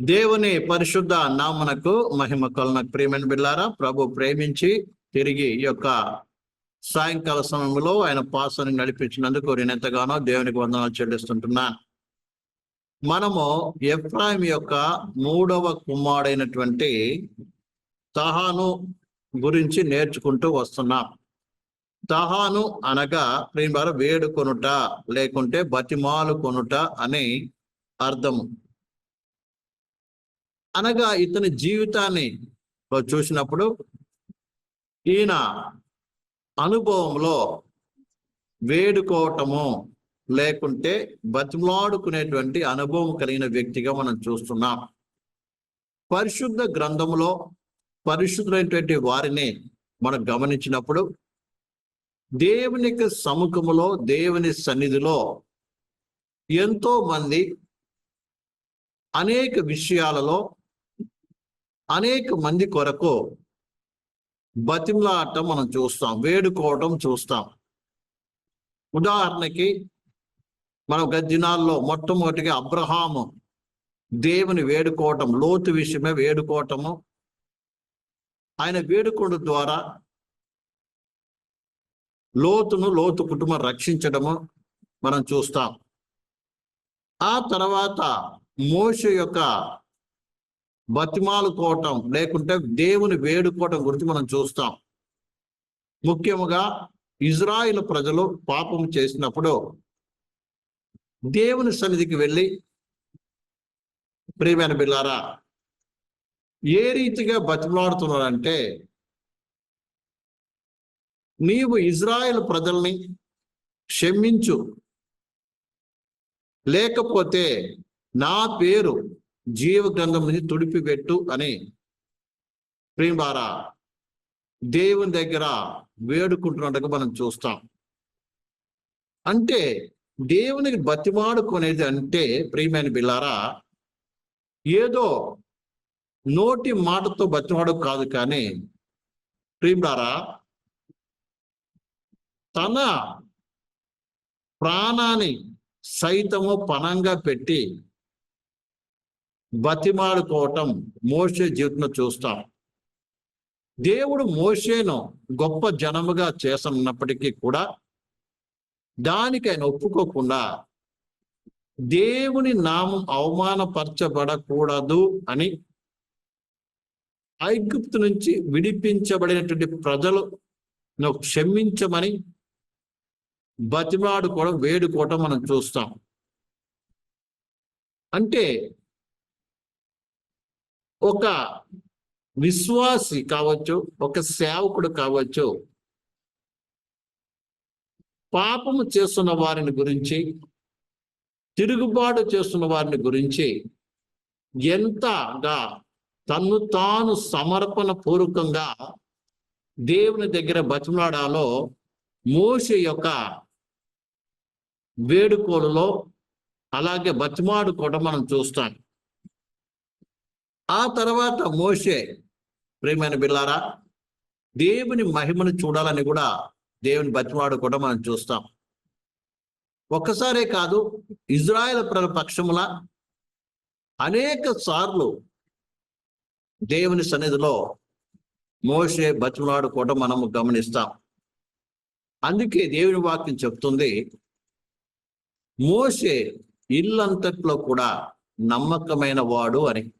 దేవుని పరిశుద్ధ నామనకు మహిమ కొలనకు ప్రియమైన బిల్లారా ప్రభు ప్రేమించి తిరిగి ఈ యొక్క సాయంకాల సమయంలో ఆయన పాసను నడిపించినందుకు నేను ఎంతగానో దేవునికి వందనాలు చెల్లిస్తుంటున్నాను మనము ఎఫ్రాయిం యొక్క మూడవ కుమారుడైనటువంటి తహాను గురించి నేర్చుకుంటూ వస్తున్నాం. తహాను అనగా ప్రేమ వేడుకొనుట లేకుంటే బతిమాలు కొనుట అని అర్థము. అనగా ఇతని జీవితాన్ని చూసినప్పుడు ఈయన అనుభవంలో వేడుకోవటము లేకుంటే బతిమలాడుకునేటువంటి అనుభవం కలిగిన వ్యక్తిగా మనం చూస్తున్నాం. పరిశుద్ధ గ్రంథములో పరిశుద్ధమైనటువంటి వారిని మనం గమనించినప్పుడు దేవునికి సముఖములో దేవుని సన్నిధిలో ఎంతో మంది అనేక విషయాలలో అనేక మంది కొరకు బతిమలాటం మనం చూస్తాం వేడుకోవటం చూస్తాం. ఉదాహరణకి మనం గత దినాల్లో మొట్టమొదటిగా అబ్రహాము దేవుని వేడుకోవటం లోతు విషయమే వేడుకోవటము ఆయన వేడుకోవడం ద్వారా లోతును లోతు కుటుంబం రక్షించడము మనం చూస్తాం. ఆ తర్వాత మోష యొక్క బతిమాలుకోవటం లేకుంటే దేవుని వేడుకోవటం గురించి మనం చూస్తాం. ముఖ్యముగా ఇజ్రాయిల్ ప్రజలు పాపం చేసినప్పుడు దేవుని సన్నిధికి వెళ్ళి ప్రియమైన బిల్లారా ఏ రీతిగా బతిమలాడుతున్నారంటే నీవు ఇజ్రాయెల్ ప్రజల్ని క్షమించు లేకపోతే నా పేరు జీవ గ్రంథముని నుంచి తుడిపిపెట్టు అని. ప్రేమారా దేవుని దగ్గర వేడుకుంటున్నట్టుగా మనం చూస్తాం. అంటే దేవునికి బతిమాడుకునేది అంటే ప్రియమైన బిల్లారా ఏదో నోటి మాటతో బతిమాడు కాదు కానీ ప్రియులారా తన ప్రాణాన్ని సైతము పణంగా పెట్టి బతిమాడుకోవటం మోసే జీవితంలో చూస్తాం. దేవుడు మోషేను గొప్ప జనముగా చేస్తున్నప్పటికీ కూడా దానికి ఆయన ఒప్పుకోకుండా దేవుని నామం అవమానపరచబడకూడదు అని ఐగుప్తు నుంచి విడిపించబడినటువంటి ప్రజలు క్షమించమని బతిమాడుకోవడం వేడుకోవటం మనం చూస్తాం. అంటే ఒక విశ్వాసి కావచ్చు ఒక సేవకుడు కావచ్చు పాపము చేస్తున్న వారిని గురించి తిరుగుబాటు చేస్తున్న వారిని గురించి ఎంతగా తన్ను తాను సమర్పణ పూర్వకంగా దేవుని దగ్గర బతిమలాడాలో మోసే యొక్క వేడుకోలులో అలాగే బతిమాడుకోవడం మనం చూస్తాం. ఆ తర్వాత మోసే ప్రేమైన బిల్లారా దేవుని మహిమను చూడాలని కూడా దేవుని బతిమాడుకోవడం మనం చూస్తాం. ఒక్కసారే కాదు ఇజ్రాయెల్ ప్రజల పక్షముల అనేక సార్లు దేవుని సన్నిధిలో మోసే కూడా మనము గమనిస్తాం. అందుకే దేవుని వాక్యం చెప్తుంది మోసే ఇల్లంతట్లో కూడా నమ్మకమైన వాడు అని.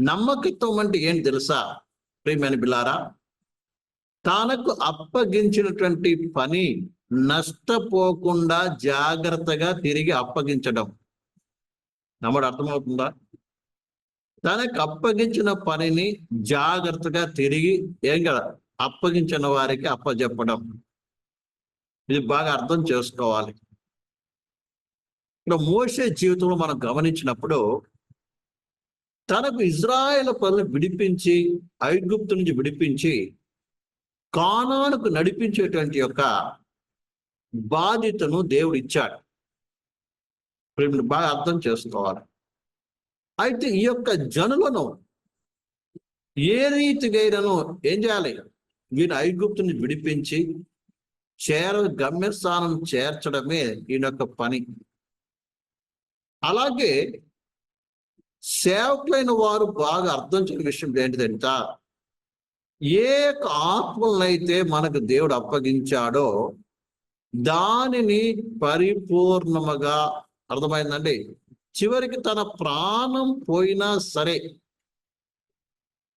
నమ్మకత్వం అంటే ఏంటి తెలుసా? ప్రియమైన బిలారా తనకు అప్పగించినటువంటి పని నష్టపోకుండా జాగ్రత్తగా తిరిగి అప్పగించడం. నమ్మడు అర్థమవుతుందా? తనకు అప్పగించిన పనిని జాగ్రత్తగా తిరిగి ఏం కదా అప్పగించిన వారికి అప్పజెప్పడం. ఇది బాగా అర్థం చేసుకోవాలి. ఇక్కడ మోసే జీవితంలో మనం గమనించినప్పుడు తనకు ఇజ్రాయెల్ పనులు విడిపించి ఐగుప్తు నుంచి విడిపించి కానానుకు నడిపించేటువంటి యొక్క బాధ్యతను దేవుడు ఇచ్చాడు. ఇప్పుడు బాగా అర్థం చేసుకోవాలి. అయితే ఈ యొక్క జనులను ఏ రీతిగైనను ఏం చేయాలి? వీరు ఐగుప్తుని విడిపించి చేర గమ్యస్థానం చేర్చడమే ఈయన యొక్క పని. అలాగే సేవకులైన వారు బాగా అర్థం చేయని విషయం ఏంటిదంట? ఏ యొక్క ఆత్మలనైతే మనకు దేవుడు అప్పగించాడో దానిని పరిపూర్ణముగా అర్థమైందండి. చివరికి తన ప్రాణం పోయినా సరే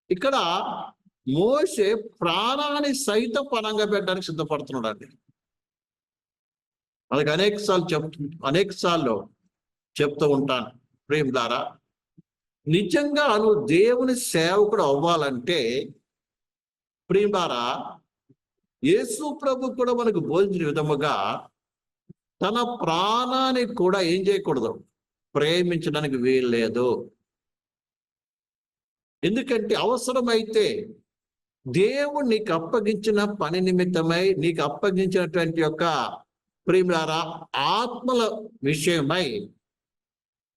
ఇక్కడ మోసే ప్రాణాన్ని సైతం పణంగా పెట్టడానికి సిద్ధపడుతున్నాడు అండి మనకి అనేక సార్లు చెప్తు అనేక సార్లు చెప్తూ ఉంటాను. ప్రేమ్ ద్వారా నిజంగా నువ్వు దేవుని సేవకుడు అవ్వాలంటే ప్రేమ్ యేసు ప్రభు కూడా మనకు బోధించిన విధముగా తన ప్రాణాన్ని కూడా ఏం చేయకూడదు. ప్రేమించడానికి వీలు లేదు ఎందుకంటే అవసరమైతే దేవుడు నీకు అప్పగించిన పని నిమిత్తమై నీకు అప్పగించినటువంటి యొక్క ప్రేమిలారా ఆత్మల విషయమై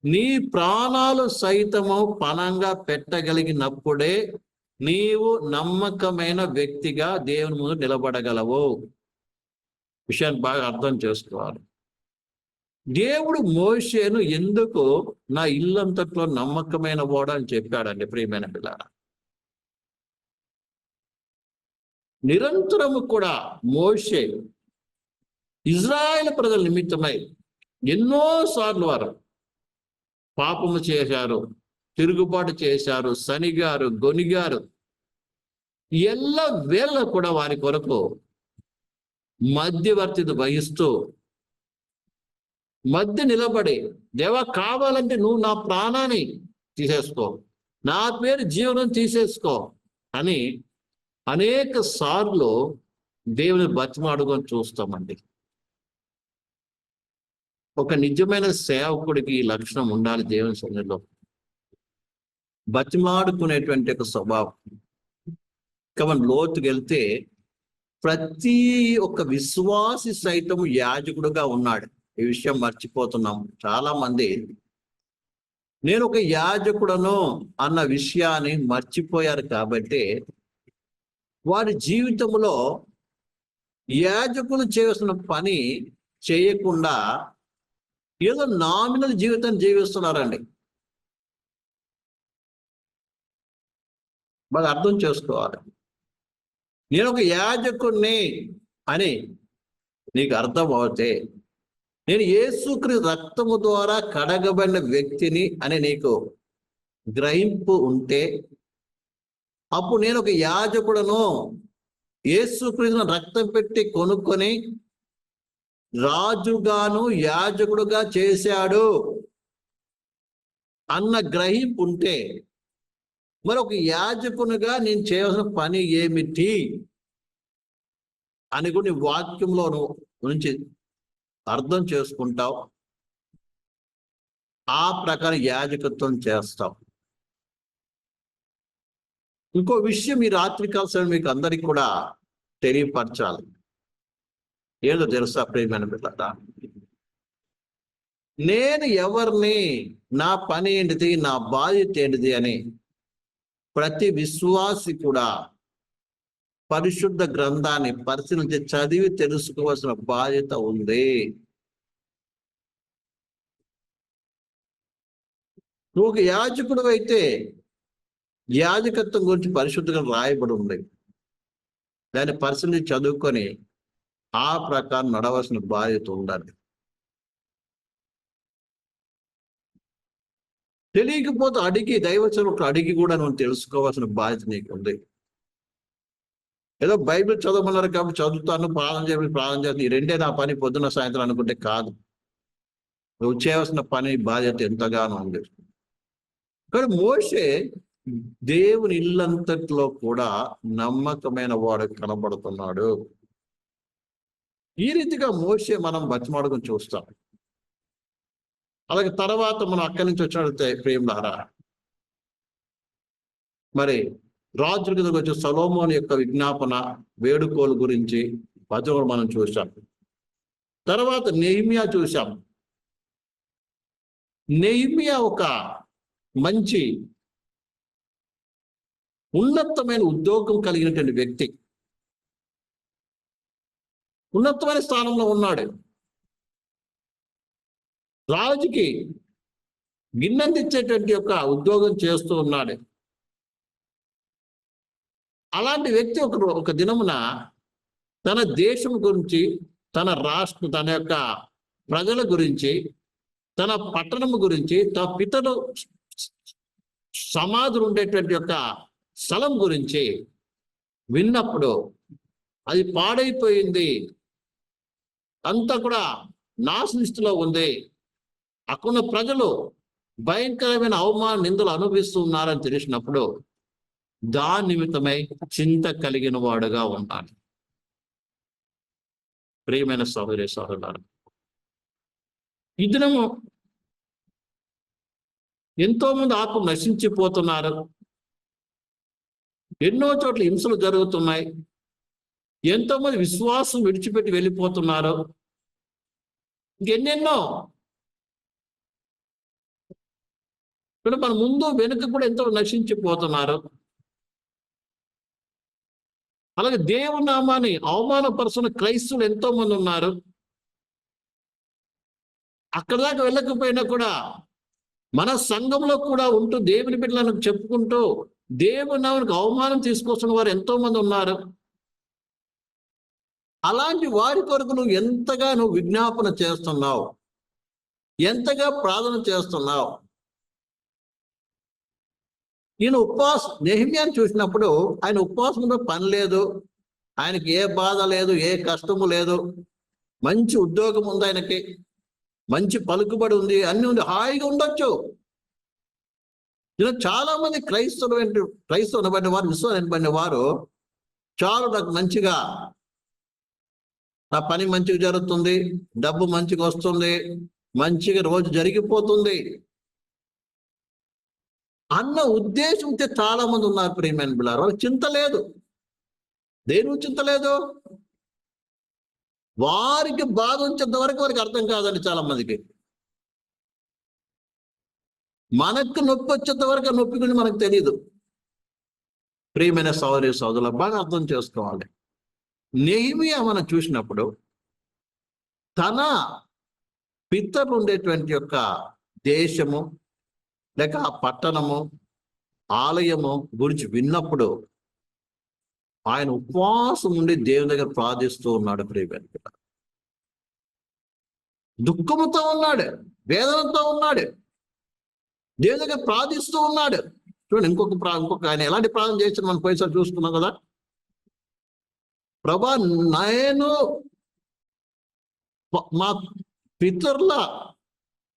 నీ ప్రాణాలు సైతము పణంగా పెట్టగలిగినప్పుడే నీవు నమ్మకమైన వ్యక్తిగా దేవుని ముందు నిలబడగలవు. విషయాన్ని బాగా అర్థం చేసుకోవాలి. దేవుడు మోషేను ఎందుకు నా ఇల్లంతట్లో నమ్మకమైన వాడు అని చెప్పాడండి ప్రియమైన పిల్లల నిరంతరము కూడా మోషే ఇజ్రాయెల్ ప్రజల నిమిత్తమై ఎన్నో సార్లు వారు పాపము చేశారు తిరుగుబాటు చేశారు సనిగారు గొనిగారు. ఎల్ల వేళ కూడా వారి కొరకు మధ్యవర్తిత వహిస్తూ మధ్య నిలబడి దేవ కావాలంటే నువ్వు నా ప్రాణాన్ని తీసేసుకో నా పేరు జీవనం తీసేసుకో అని అనేక సార్లు దేవుని బతిమాడుకొని చూస్తామండి. ఒక నిజమైన సేవకుడికి ఈ లక్షణం ఉండాలి దేవుని సన్నిధిలో. బతిమాడుకునేటువంటి ఒక స్వభావం. ఇక లోతుకెళ్తే వెళ్తే ప్రతి ఒక్క విశ్వాసి సైతం యాజకుడుగా ఉన్నాడు. ఈ విషయం మర్చిపోతున్నాం. చాలా మంది నేను ఒక యాజకుడను అన్న విషయాన్ని మర్చిపోయారు కాబట్టి వారి జీవితంలో యాజకులు చేయాల్సిన పని చేయకుండా ఏదో నామినల్ జీవితం జీవిస్తున్నారండి. మరి అర్థం చేసుకోవాలి. నేను ఒక యాజకుడిని అని నీకు అర్థం అవుతే నేను ఏసుక్రి రక్తము ద్వారా కడగబడిన వ్యక్తిని అని నీకు గ్రహింపు ఉంటే అప్పుడు నేను ఒక యాజకుడను యేసుక్రీస్తును రక్తం పెట్టి కొనుక్కొని రాజుగాను యాజకుడుగా చేశాడు. అన్న గ్రహింపు ఉంటే మరి ఒక యాజకునిగా నేను చేయవలసిన పని ఏమిటి? అని కూడా వాక్యంలో నుంచి అర్థం చేసుకుంటావు. ఆ ప్రకారం యాజకత్వం చేస్తావు. ఇంకో విషయం ఈ రాత్రి సమయం మీకు అందరికి కూడా తెలియపరచాలి. ఏదో తెలుసా ప్రేమైన బిడ్డ? నేను ఎవరిని నా పని ఏంటిది నా బాధ్యత ఏంటిది అని ప్రతి విశ్వాసి కూడా పరిశుద్ధ గ్రంథాన్ని పరిశీలించి చదివి తెలుసుకోవాల్సిన బాధ్యత ఉంది. నువ్వు ఒక యాజకుడు అయితే యాజకత్వం గురించి పరిశుద్ధంగా రాయబడి ఉంది. దాన్ని పరిశీలించి చదువుకొని ఆ ప్రకారం నడవలసిన బాధ్యత ఉండాలి. తెలియకపోతే అడిగి దైవచనుడు అడిగి కూడా నువ్వు తెలుసుకోవాల్సిన బాధ్యత నీకు ఉంది. ఏదో బైబిల్ చదవమన్నారు కాబట్టి చదువుతాను ప్రార్థన చేయాలి ప్రార్థన చేస్తాను ఈ రెండే నా పని పొద్దున సాయంత్రం అనుకుంటే కాదు. నువ్వు చేయవలసిన పని బాధ్యత ఎంతగానో ఉంది. కానీ మోసే దేవుని ఇల్లంతట్లో కూడా నమ్మకమైన వాడు కనబడుతున్నాడు. ఈ రీతిగా మోసే మనం బతిమాడుకుని చూస్తాం. అలాగే తర్వాత మనం అక్కడి నుంచి వచ్చినట్లయితే ప్రేమలారా మరి రాజుల కిందకు వచ్చే సలోమోని యొక్క విజ్ఞాపన వేడుకోలు గురించి భజనలు మనం చూసాం తర్వాత నెహిమియా చూసాం నెహిమియా ఒక మంచి ఉన్నతమైన ఉద్యోగం కలిగినటువంటి వ్యక్తి. ఉన్నతమైన స్థానంలో ఉన్నాడు. రాజుకి గిన్నెందించేటువంటి యొక్క ఉద్యోగం చేస్తూ ఉన్నాడు. అలాంటి వ్యక్తి ఒక ఒక దినమున తన దేశం గురించి తన రాష్ట్ర తన యొక్క ప్రజల గురించి తన పట్టణం గురించి తన పితలు సమాధులు ఉండేటువంటి యొక్క స్థలం గురించి విన్నప్పుడు అది పాడైపోయింది. అంతా కూడా నాశనిస్తులో ఉంది. అక్కడున్న ప్రజలు భయంకరమైన అవమాన నిందలు అనుభవిస్తూ ఉన్నారని తెలిసినప్పుడు దాని నిమిత్తమై చింత కలిగిన వాడుగా ఉండాలి. ప్రియమైన సహోదరి సహోదరు ఈ దినము ఎంతో మంది ఆత్మ నశించిపోతున్నారు. ఎన్నో చోట్ల హింసలు జరుగుతున్నాయి. ఎంతో మంది విశ్వాసం విడిచిపెట్టి వెళ్ళిపోతున్నారు? ఇంకెన్నెన్నో? ఇప్పుడు మన ముందు వెనుక కూడా ఎంతో నశించిపోతున్నారు. అలాగే దేవునామాన్ని అవమానపరుచున్న క్రైస్తవులు ఎంతో మంది ఉన్నారు. అక్కడ దాకా వెళ్ళకపోయినా కూడా మన సంఘంలో కూడా ఉంటూ దేవుని బిడ్డలను చెప్పుకుంటూ దేవుని అవమానం తీసుకొస్తున్న వారు ఎంతో మంది ఉన్నారు. అలాంటి వారి కొరకు నువ్వు ఎంతగా నువ్వు విజ్ఞాపన చేస్తున్నావు? ఎంతగా ప్రార్థన చేస్తున్నావు? ఈయన ఉపవాసం నెహిమ్యాన్ని చూసినప్పుడు ఆయన ఉపవాసంలో పని లేదు ఆయనకి ఏ బాధ లేదు ఏ కష్టము లేదు. మంచి ఉద్యోగం ఉంది ఆయనకి మంచి పలుకుబడి ఉంది అన్ని ఉంది హాయిగా ఉండొచ్చు. ఇలా చాలా మంది క్రైస్తవులు క్రైస్తవులు అనబడిన వారు విశ్వాసం వారు చాలా నాకు మంచిగా నా పని మంచిగా జరుగుతుంది డబ్బు మంచిగా వస్తుంది మంచిగా రోజు జరిగిపోతుంది. అన్న ఉద్దేశంతో చాలా మంది ఉన్నారు ప్రియమైన బిళ్ళారు వాళ్ళకి చింత లేదు. దేని చింత లేదు? వారికి బాధ ఉంచేంత వరకు వారికి అర్థం కాదండి చాలా మందికి మనకు నొప్పి వచ్చేంత వరకు నొప్పి గురించి మనకు తెలియదు ప్రియమైన సౌదరి సోదరులు బాగా అర్థం చేసుకోవాలి. నెహిమియా మనం చూసినప్పుడు తన పిత్తలు ఉండేటువంటి యొక్క దేశము లేక ఆ పట్టణము ఆలయము గురించి విన్నప్పుడు ఆయన ఉపవాసం ఉండి దేవుని దగ్గర ప్రార్థిస్తూ ఉన్నాడు ప్రియమైన దుఃఖముతో ఉన్నాడు వేదనతో ఉన్నాడు దేవుని దగ్గర ప్రార్థిస్తూ ఉన్నాడు. చూడండి ఇంకొక ఇంకొక ఆయన ఎలాంటి ప్రార్థన చేసిన మనం పోయిసారి చూసుకున్నాం కదా? ప్రభా నేను మా పితరుల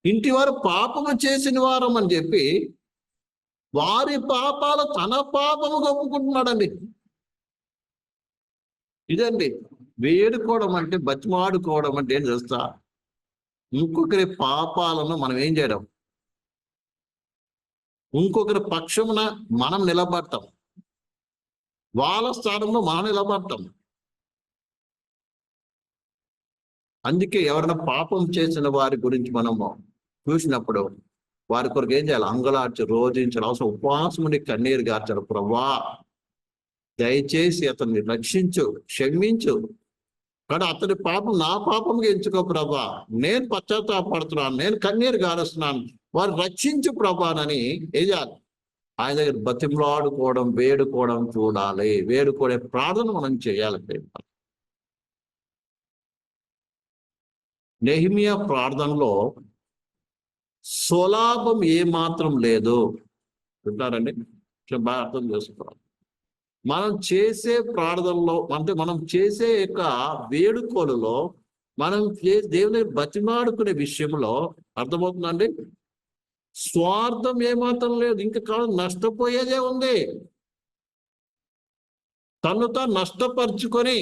ఇంటి వారు పాపము చేసిన వారం అని చెప్పి వారి పాపాలు తన పాపము ఒప్పుకుంటున్నాడండి ఇదండి. వేడుకోవడం అంటే బతిమాడుకోవడం అంటే ఏం చేస్తా? ఇంకొకరి పాపాలను మనం ఏం చేయడం? ఇంకొకరి పక్షమున మనం నిలబడతాం. వాళ్ళ స్థానంలో మనం నిలబడతాం. అందుకే ఎవరైనా పాపం చేసిన వారి గురించి మనము చూసినప్పుడు వారి కొరకు ఏం చేయాలి? అంగలార్చి రోజించాలి అవసరం ఉపవాసం ఉండి కన్నీరు గార్చాలి. ప్రభా దయచేసి అతన్ని రక్షించు క్షమించు. కానీ అతని పాపం నా పాపంగా ఎంచుకో ప్రభా. నేను పశ్చాత్తాపడుతున్నాను నేను కన్నీరు గారుస్తున్నాను. వారు రక్షించు ప్రభానని ఏం చేయాలి? ఆయన దగ్గర బతిమలాడుకోవడం వేడుకోవడం చూడాలి. వేడుకోవడే ప్రార్థన మనం చేయాలి. నెహిమియా ప్రార్థనలో స్వలాభం ఏమాత్రం లేదు. వింటారండి బాగా అర్థం చేసుకోవాలి. మనం చేసే ప్రార్థనలో అంటే మనం చేసే యొక్క వేడుకోలలో మనం దేవుని బతిమాడుకునే విషయంలో అర్థమవుతుందండి? స్వార్థం ఏమాత్రం లేదు. ఇంకా కాదు నష్టపోయేదే ఉంది. తను తాను నష్టపరుచుకొని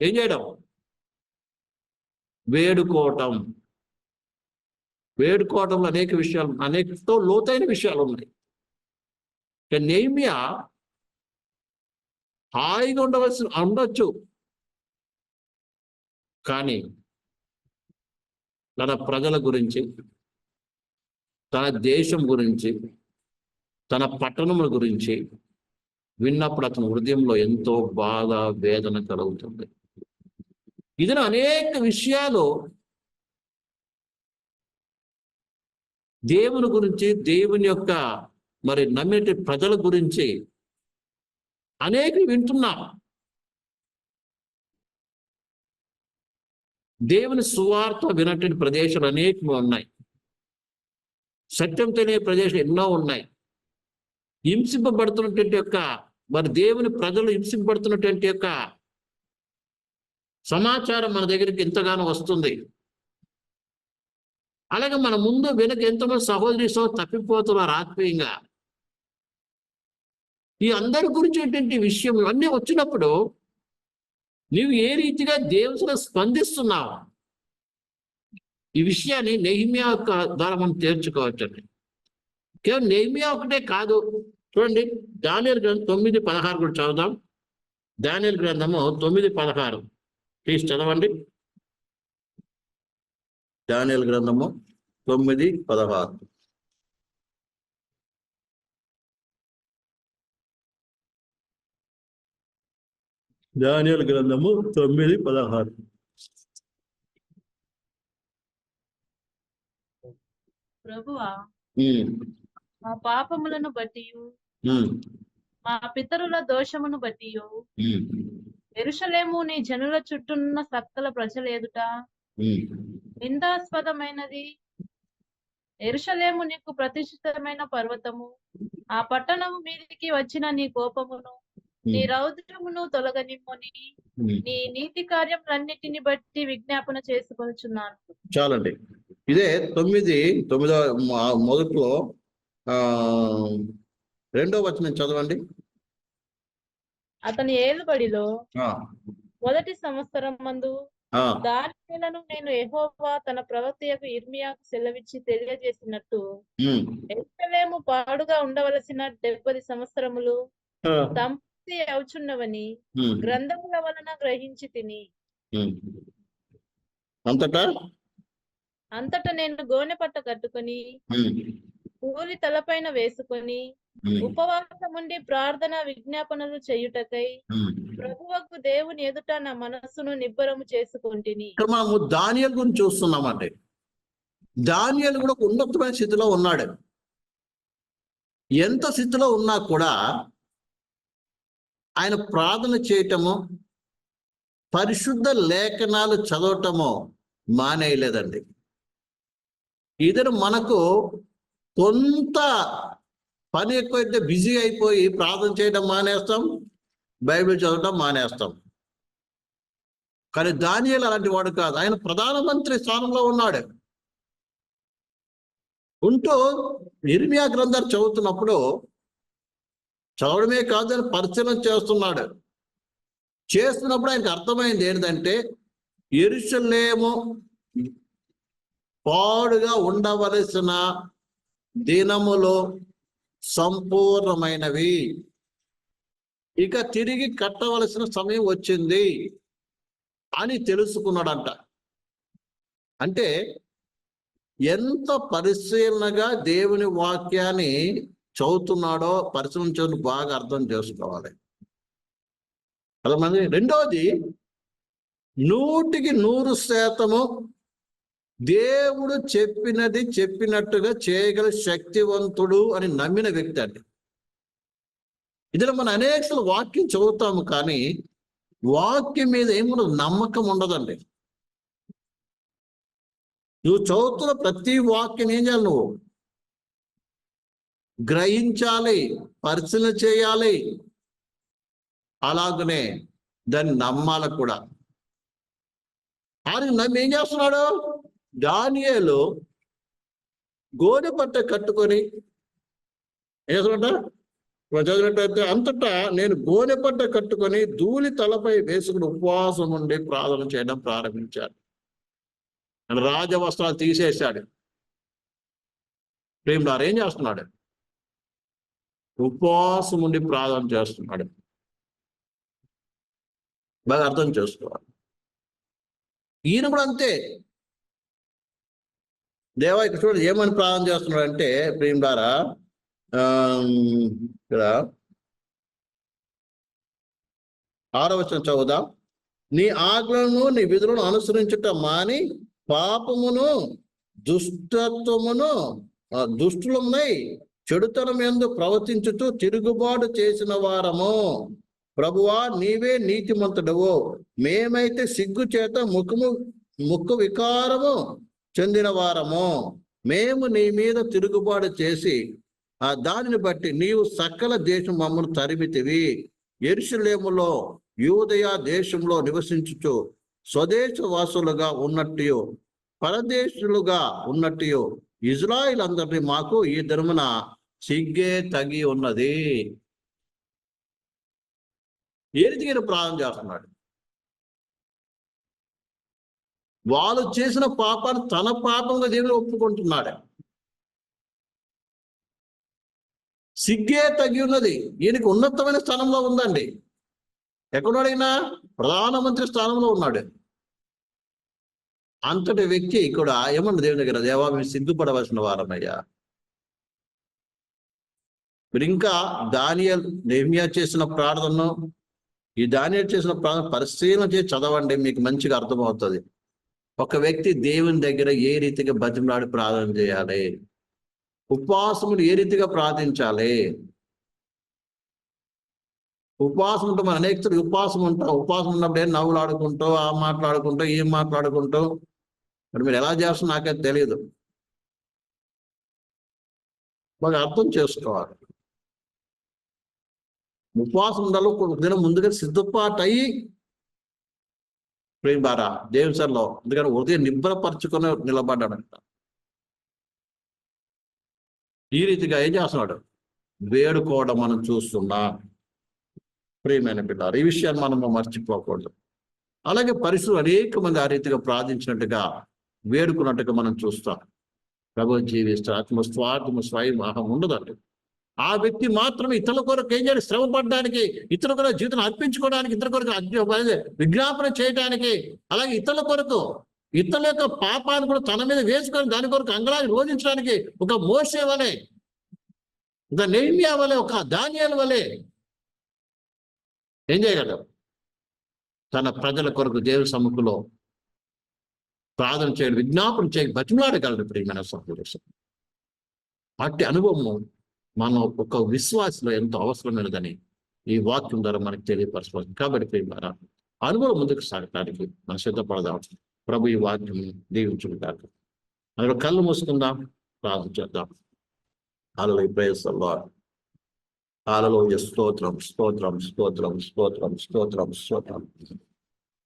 ఏం చేయడం? వేడుకోవటం. వేడుకోవటంలో అనేక విషయాలు అనేకతో లోతైన విషయాలు ఉన్నాయి. నేమియా హాయిగా ఉండవలసి ఉండొచ్చు. కానీ తన ప్రజల గురించి తన దేశం గురించి తన పట్టణముల గురించి విన్నప్పుడు అతని హృదయంలో ఎంతో బాధ వేదన కలుగుతుంది. ఇది అనేక విషయాలు దేవుని గురించి దేవుని యొక్క మరి నమ్మేటి ప్రజల గురించి అనేక వింటున్నాం దేవుని సువార్త వినటువంటి ప్రదేశాలు అనేకం ఉన్నాయి. సత్యం తెలియ ప్రదేశాలు ఎన్నో ఉన్నాయి. హింసింపబడుతున్నటువంటి యొక్క మరి దేవుని ప్రజలు హింసింపబడుతున్నటువంటి యొక్క సమాచారం మన దగ్గరికి ఎంతగానో వస్తుంది. అలాగే మన ముందు వెనుక ఎంతమంది సహోదరి సహోదరు తప్పిపోతున్నారు ఆత్మీయంగా. ఈ అందరి గురించి విషయం ఇవన్నీ వచ్చినప్పుడు నీవు ఏ రీతిగా దేవుని స్పందిస్తున్నావు? ఈ విషయాన్ని నెహిమియా యొక్క ద్వారా మనం తేర్చుకోవచ్చండి కేవలం నెహిమియా ఒకటే కాదు. చూడండి దానియల్ గ్రంథం తొమ్మిది పదహారు కూడా చదువుదాం. దానియల్ గ్రంథము తొమ్మిది పదహారు. ప్లీజ్ చదవండి. దానియల్ గ్రంథము తొమ్మిది పదహారు. దానియల్ గ్రంథము తొమ్మిది పదహారు. ప్రభువా మా పాపములను బట్టి మా పితరుల దోషమును బట్టి ఎరుషలేము నీ జనుల చుట్టూన్న సకల ప్రజల ఎదుట. నిందాస్పదమైనది. ఎరుషలేము నీకు ప్రతిష్ఠితమైన పర్వతము. ఆ పట్టణము మీదికి వచ్చిన నీ కోపమును నీ రౌద్రమును తొలగనిమ్ముని. నీ నీతి కార్యములన్నిటిని బట్టి విజ్ఞాపన చేసుకొనుచున్నాను చాలండి. ఇదే తొమ్మిది తొమ్మిదో మొదట్లో ఆ రెండో వచనం చదవండి. అతని ఏలుబడిలో మొదటి సంవత్సరం మందు దానిలను నేను యెహోవా తన ప్రవక్తయకు ఇర్మియాకు సెలవిచ్చి తెలియజేసినట్టు ఎరుషలేము పాడుగా ఉండవలసిన డెబ్బది సంవత్సరములు సంపత్తి అవుచున్నవని గ్రంథముల వలన గ్రహించి తిని. అంతటా? అంతటా నేను గోనె పట్ట కట్టుకొని కూలి తలపైన వేసుకొని ఉపవాసముండి ప్రార్థన విజ్ఞాపనలు చేయుటకై. ప్రభువకు దేవుని ఎదుట నా మనస్సును నిబ్బరము చేసుకొంటిని. మనము దానియల్ గురించి చూస్తున్నామండి. దానియల్ కూడా ఒక ఉన్నతమైన స్థితిలో ఉన్నాడు. ఎంత స్థితిలో ఉన్నా కూడా ఆయన ప్రార్థన చేయటము పరిశుద్ధ లేఖనాలు చదవటము మానేయలేదండి. ఇతను మనకు కొంత పని ఎక్కువైతే బిజీ అయిపోయి ప్రార్థన చేయడం మానేస్తాం బైబిల్ చదవడం మానేస్తాం. కానీ దానియలు అలాంటి వాడు కాదు. ఆయన ప్రధానమంత్రి స్థానంలో ఉన్నాడు. ఉంటూ ఇర్మియా గ్రంథాలు చదువుతున్నప్పుడు చదవడమే కాదు అని పరిశీలన చేస్తున్నాడు. చేస్తున్నప్పుడు ఆయనకు అర్థమైంది ఏంటంటే ఎరుసలేము పాడుగా ఉండవలసిన దినములో సంపూర్ణమైనవి. ఇక తిరిగి కట్టవలసిన సమయం వచ్చింది అని తెలుసుకున్నాడంట. అంటే ఎంత పరిశీలనగా దేవుని వాక్యాన్ని చదువుతున్నాడో పరిశీలించని బాగా అర్థం చేసుకోవాలి. మంది రెండోది నూటికి నూరు శాతము దేవుడు చెప్పినది చెప్పినట్టుగా చేయగల శక్తివంతుడు అని నమ్మిన వ్యక్తి అండి. ఇందులో మనం అనేక వాక్యం చదువుతాము కానీ వాక్యం మీద ఏముండదు నమ్మకం ఉండదండి. నువ్వు చదువుతున్న ప్రతి వాక్యం ఏం చేయాలి నువ్వు? గ్రహించాలి పరిశీలన చేయాలి. అలాగనే దాన్ని నమ్మాలి కూడా. ఆయన నమ్మి ఏం చేస్తున్నాడు? దానియేలు గోనె పట్ట కట్టుకొని ఏం చదివినట్టయితే అంతటా నేను గోనె పట్ట కట్టుకొని ధూళి తలపై వేసుకుని ఉపవాసం ఉండి ప్రార్థన చేయడం ప్రారంభించాడు. ఆయన రాజవస్త్రాలు తీసేశాడు. ప్రేమదారు ఏం చేస్తున్నాడు? ఉపవాసం ఉండి ప్రార్థన చేస్తున్నాడు. బాగా అర్థం చేసుకోవాలి. ఈయన కూడా అంతే. దేవా ఇక్కడ చూడండి ఏమని ప్రారంభం చేస్తున్నాడు అంటే ప్రేమ ద్వారా ఇక్కడ ఆరో వచ్చిన చదువుదాం. నీ ఆజ్ఞలను నీ విధులను అనుసరించుట మాని పాపమును దుష్టత్వమును దుష్టులమునై చెడుతనం ఎందు ప్రవర్తించుతూ తిరుగుబాటు చేసిన వారము. ప్రభువా నీవే నీతిమంతుడవు. మేమైతే సిగ్గు చేత ముఖము ముక్కు వికారము చెందిన వారము. మేము నీ మీద తిరుగుబాటు చేసి ఆ దానిని బట్టి నీవు సకల దేశం మమ్మల్ని తరిమితివి. ఎరుసలేములో యూదయ దేశంలో నివసించుచు స్వదేశ వాసులుగా ఉన్నట్టు పరదేశులుగా ఉన్నట్టు ఇజ్రాయిల్ అందరినీ మాకు ఈ ధర్మన సిగ్గే తగి ఉన్నది ఏ ప్రాణం చేస్తున్నాడు? వాళ్ళు చేసిన పాపాన్ని తన పాపంగా దేవుడు ఒప్పుకుంటున్నాడు. సిగ్గే తగి ఉన్నది. ఈయనకి ఉన్నతమైన స్థానంలో ఉందండి. ఎక్కడైనా ప్రధానమంత్రి స్థానంలో ఉన్నాడు. అంతటి వ్యక్తి ఇక్కడ ఏమన్నా దేవుని దగ్గర దేవా మేము సిగ్గుపడవలసిన వారమయ్యా. మీరు ఇంకా దానియల్ నేమియా చేసిన ప్రార్థనను ఈ దానియల్ చేసిన ప్రార్థన పరిశీలన చేసి చదవండి మీకు మంచిగా అర్థమవుతుంది. ఒక వ్యక్తి దేవుని దగ్గర ఏ రీతిగా బతిమలాడి ప్రార్థన చేయాలి? ఉపవాసములు ఏ రీతిగా ప్రార్థించాలి? ఉపవాసం ఉంటాం మనం అనేక ఉపవాసం ఉంటాం ఉపవాసం ఉన్నప్పుడు ఏం నవ్వులు ఆ మాట్లాడుకుంటూ ఏం మాట్లాడుకుంటూ? మరి మీరు ఎలా చేస్తారో నాకే తెలియదు బాగా అర్థం చేసుకోవాలి. ఉపవాసం ఉండాలి. ఒక దినం ముందుగా సిద్ధపాటు అయ్యి ప్రేమారా బారా దేవుని సర్లో అందుకని ఉదయం నిబ్బరపరచుకొని నిలబడ్డాడంట ఈ రీతిగా ఏం చేస్తున్నాడు? వేడుకోవడం మనం చూస్తున్నాం. ప్రేమైన పిల్లారు ఈ విషయాన్ని మనం మర్చిపోకూడదు. అలాగే పరిస్థితులు అనేక మంది ఆ రీతిగా ప్రార్థించినట్టుగా వేడుకున్నట్టుగా మనం చూస్తాం. ప్రభు జీవిస్తాం ఆత్మ స్వార్థము స్వయం అహం ఉండదండి. ఆ వ్యక్తి మాత్రం ఇతరుల కొరకు ఏం చేయాలి? శ్రమ పడడానికి ఇతరుల కొరకు జీవితం అర్పించుకోవడానికి ఇతరుల కొరకు విజ్ఞాపన చేయడానికి అలాగే ఇతరుల కొరకు ఇతరుల యొక్క పాపాన్ని కూడా తన మీద వేసుకొని దాని కొరకు అంగళాన్ని రోధించడానికి ఒక మోసే వలె ఒక నైమ్యా వలె ఒక ధాన్యాల వలె ఏం చేయగలరు తన ప్రజల కొరకు దేవుని సముఖంలో ప్రార్థన చేయడం విజ్ఞాపన చేయ బతిమలాడగలరు మన సహోదరు అట్టి అనుభవము మనం ఒక విశ్వాసలో ఎంతో అవసరమైనదని ఈ వాక్యం ద్వారా మనకు తెలియపరచవచ్చు కాబట్టి ప్రియమారా అనుభవం ముందుకు సాగటానికి మనం సిద్ధపడదాం. ప్రభు ఈ వాక్యం దీవించుకుంటారు. అందులో కళ్ళు మూసుకుందాం ప్రార్థన చేద్దాం. కాలలో ప్రయత్నంలో కాలలో స్తోత్రం స్తోత్రం స్తోత్రం స్తోత్రం స్తోత్రం స్తోత్రం.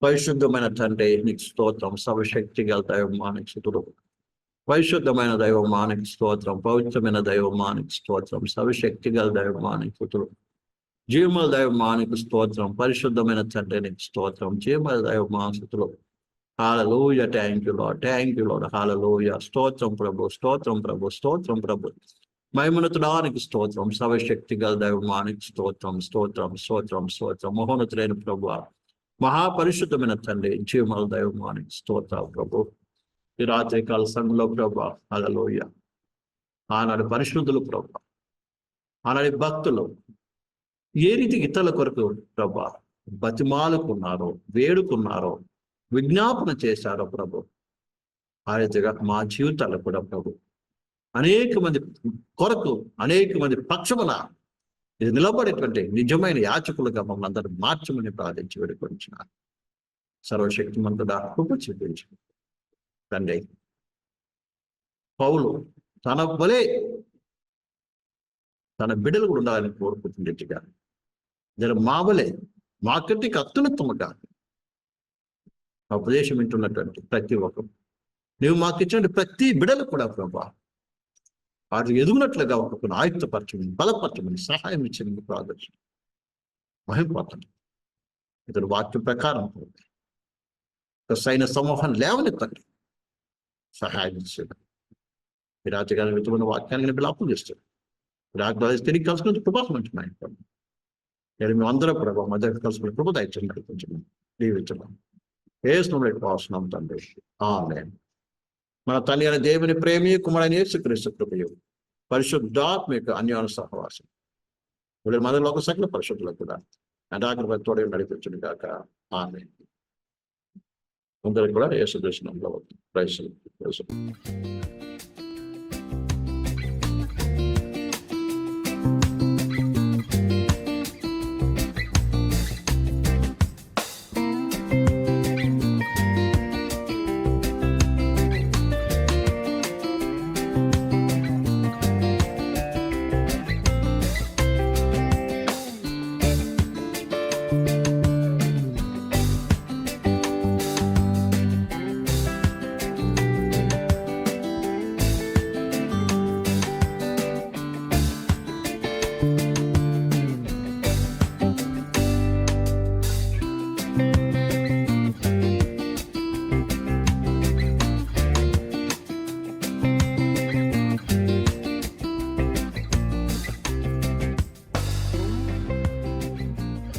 పరిశుద్ధమైన తండ్రి నీకు స్తోత్రం. సర్వశక్తి గల దైవమానికి స్థుతుడు పరిశుద్ధమైన దైవమానికి స్తోత్రం పవిత్రమైన దైవమానికి స్తోత్రం సవిశక్తి గల దైవమానికి జీవమల జీవముల దైవమానికి స్తోత్రం పరిశుద్ధమైన తండ్రి నీకు స్తోత్రం. జీవముల దైవమాసుతులు hallelujah thank you Lord thank you Lord hallelujah స్తోత్రం ప్రభు స్తోత్రం ప్రభు స్తోత్రం ప్రభు. మైమునతుడానికి స్తోత్రం సవశక్తి గల దైవమానికి స్తోత్రం స్తోత్రం స్తోత్రం స్తోత్రం. మహోన్నతులైన ప్రభు మహాపరిశుద్ధమైన తండ్రి జీవముల దైవమానికి స్తోత్రం ప్రభు. ఈ రాత్రి కాల సంఘంలో ప్రభా అలలోయ ఆనాడు పరిశుద్ధులు ప్రభు. ఆనాడి భక్తులు ఏ రీతి ఇతరుల కొరకు ప్రభా బతిమాలుకున్నారో వేడుకున్నారో విజ్ఞాపన చేశారో ప్రభు. ఆ రీతిగా మా జీవితాలు కూడా ప్రభు అనేక మంది కొరకు అనేక మంది పక్షమున ఇది నిలబడేటువంటి నిజమైన యాచకులుగా మమ్మల్ని అందరూ మార్చమని ప్రార్థించి వేడుకొంచున్నారు సర్వశక్తిమంతుడా కృప చూపించండి తండ్రి పౌలు తన వలే తన బిడ్డలు కూడా ఉండాలని కోరుకుంటుండేట్టుగా జర మా వలే మాకంటే అత్యున్నతముగా ఆ ఉపదేశం వింటున్నటువంటి ప్రతి ఒక్కరు. నువ్వు మాకు ఇచ్చిన ప్రతి బిడలు కూడా ప్రభా వారు ఎదుగునట్లుగా ఒక ఆయుక్తపరచమని బలపరచమని సహాయం ఇచ్చిన ప్రార్థన మహిమపోతాడు ఇతడు వాక్యం ప్రకారం. ఒక సైన సమూహం లేవనెత్తండి సహాయం ఇచ్చాడు ఈ రాజగారి విధమైన వాక్యాన్ని విలాపం చేస్తాడు. రాజు తిరిగి కలుసుకుని కృపాసం ఉంటున్నాయి నేను మేము అందరం కూడా మధ్య కలుసుకుని కృప దయచండి నడిపించండి దీవించడం ఏసునంలో అవసరం తండ్రి. ఆమె మన తల్లి అయిన దేవుని ప్రేమి కుమారైన యేసుక్రీస్తు కృపయు. పరిశుద్ధాత్మిక అన్యోన సహవాసం. వీళ్ళ మనలో ఒక సకల పరిశుద్ధులకు కూడా అంటాకృప తోడే నడిపించడు కాక ఆన్లైన్ అందరికి కూడా యేసు దర్శనంలో ప్రైస్